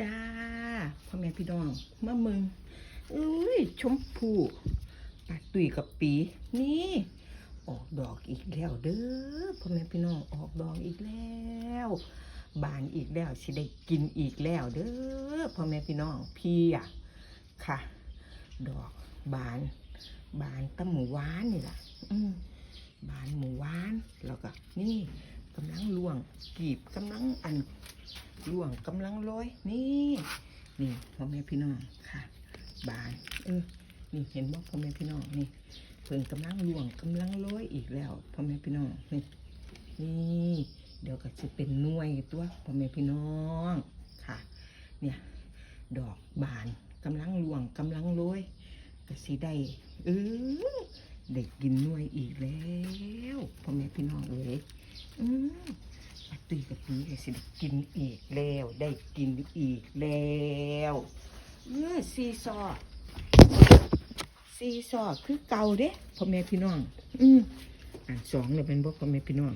จ้าพ่อแม่พี่น้องเมื่อมึงอุ้ยชมพู่ปาตุยกับปีนี่ ออกดอกอีกแล้วเด้อพ่อแม่พี่น้องออกดอกอีกแล้วบานอีกแล้วสิได้กินอีกแล้วเด้อพ่อแม่พี่น้องพี่อะค่ะ ดอกบาน บานตะหมูหวานนี่แหละอืมบานหมูหวานแล้วก็นี่กำลังล่วงกีบกำลังอัน ล่วงกำลังโรยนี่นี่พ่อแม่พี่น้องค่ะ บานเออนี่เห็นบ่พ่อแม่พี่น้องนี่เพิ่งกำลังล่วงกำลังโรยอีกแล้วพ่อแม่พี่น้องนี่นี่เดี๋ยวก็จะเป็นหน่วยตัวพ่อแม่พี่น้องค่ะ เนี่ยดอกบานกำลังล่วงกำลังโรยก็สิได้เออได้กินหน่วยอีกแล้วพ่อแม่พี่น้องเอ้ยอืมอาตุย กับปีก็สิได้กินอีกแล้ว ได้กินอีกแล้วเออซีซอซีซอคือเก่าเด้พ่อแม่พี่น้อง อืมอันสองเนี่ยเป็นบ่พ่อแม่พี่น้อง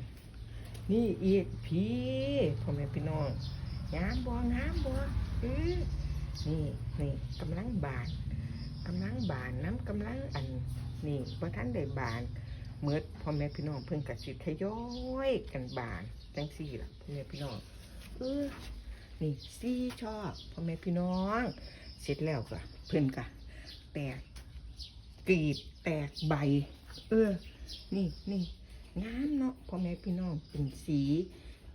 นี่อีกพี่พ่อแม่พี่น้องงามบ่งามบ่เออนี่นี่กำลังบานกำลังบานน้ำกำลังอันนี่พอท่านได้บาน เมื่อพ่อแม่พี่น้องเพิ่งกสิทยอยกันบานจังสี่ล่ะพ่อแม่พี่น้องเออนี่ซี่ชอบพ่อแม่พี่น้อง เสร็จแล้วก็เพิ่นกะแตกกรีบแตกใบ เออ นี่นี่งามเนาะพ่อแม่พี่น้องเป็นสี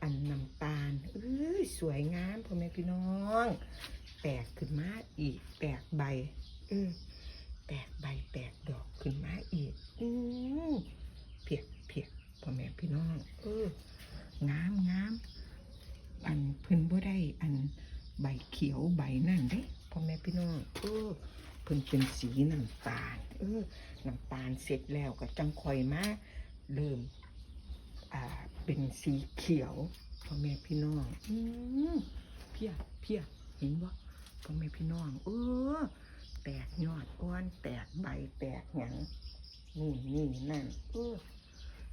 อันน้ำตาลเอ้ยสวยงามพ่อแม่พี่น้อง แตกขึ้นมาอีกแตกใบเออแตกใบแตกดอกขึ้นมาอีก อือเพียกเพียกพ่อแม่พี่น้อง เอองามงามอันเพิ่นบ่ ได้อันใบเขียวใบนั่นเด้พ่อแม่พี่น้องเออเพิ่นเป็นสีน้ำตาล เออน้ำตาลเสร็จแล้วก็จังคอยมาเริ่มอ่าเป็นสีเขียวพ่อแม่พี่น้องอือเพียเพียเห็นบ่พ่อแม่พี่น้อง เออ แตกยอดอ้วนแตกใบแตกหยังนี่นี่นั่นเออ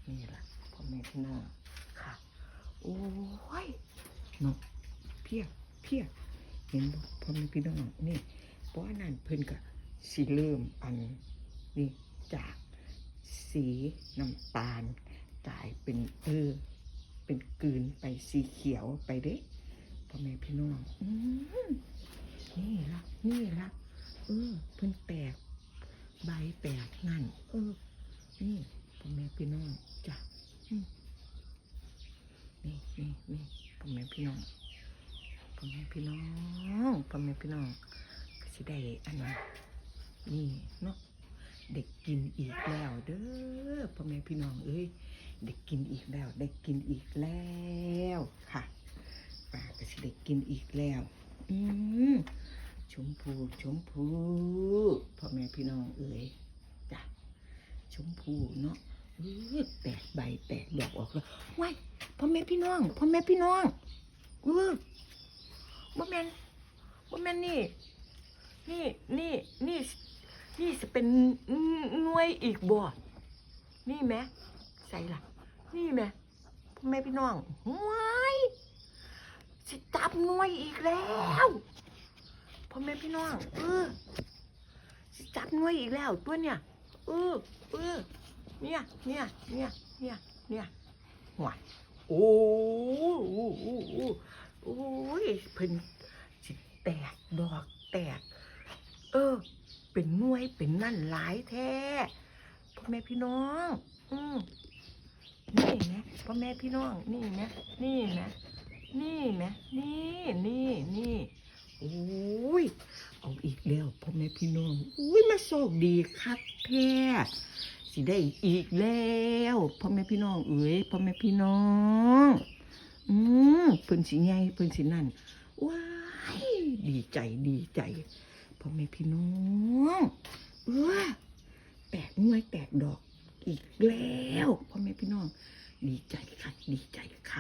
นี่ล่ะพ่อแม่พี่น้องค่ะ โอ้ยเนาะ พียเพียเห็นบ่พ่อแม่พี่น้องนี่เพราะว่านั่นเพิ่นก็สิเริ่มอันนี่จากสีน้ำตาลกลายเป็นเออเป็นกลืนไปสีเขียวไปเด้พ่อแม่พี่น้องอืมนี่ละนี่ละเออเพิ่นแตกใบแตกนั่น เออ นี่พ่อแม่พี่น้องจ้ะนี่นี่นี่พ่อแม่พี่น้อง พ่อแม่พี่น้องพ่อแม่พี่น้องก็สิได้อันนั้นนี่เนาะเด็กกินอีกแล้วเด้อพ่อแม่พี่น้องเอ้ยเด็กกินอีกแล้วได้กินอีกแล้วค่ะป้าก็สิได้กินอีกแล้ว อืมชมพูชมพูพ่อแม่พี่น้องเอ๋ยจ้ะชมพูเนาะเออแตกใบแตกดอกออกแล้วว้ายพ่อแม่พี่น้องพ่อแม่พี่น้องเออ นบ่แม่นนี่ นี่นี่นี่นี่จะเป็นหน่วยอีกบ่นี่แหมใส่ละนี่แหมพ่อแม่พี่น้องว้ายสิจับหน่วยอีกแล้วพ่อแม่พี่น้องเออสิจับหน่วยอีกแล้วตัวเนี่ยเออเออเนี่ยเนี่ยเนี่ยเนี่ยเนี่ยหัวโอ้โหโอ้โหโอ้ยเพิ่น แตกดอกแตก เออ เป็นหน่วยเป็นนั่นหลายแท้พ่อแม่พี่น้อง อืมนี่นะพ่อแม่พี่น้อง นี่นะนี่นะนี่นะนี่นี่นี่โอ้ยเอาอีกแล้วพ่อแม่พี่น้องอุ้ยมาโชคดีคักแท้สิได้อีกแล้วพ่อแม่พี่น้องเอ๋ยพ่อแม่พี่น้อง อืมเพิ่นสิใหญ่เพิ่นสินั่นว้า ดีใจดีใจพ่อแม่พี่น้องเออแตกงวยแตกดอกอีกแล้วพ่อแม่พี่น้อง ดีใจค่ะดีใจค่ะ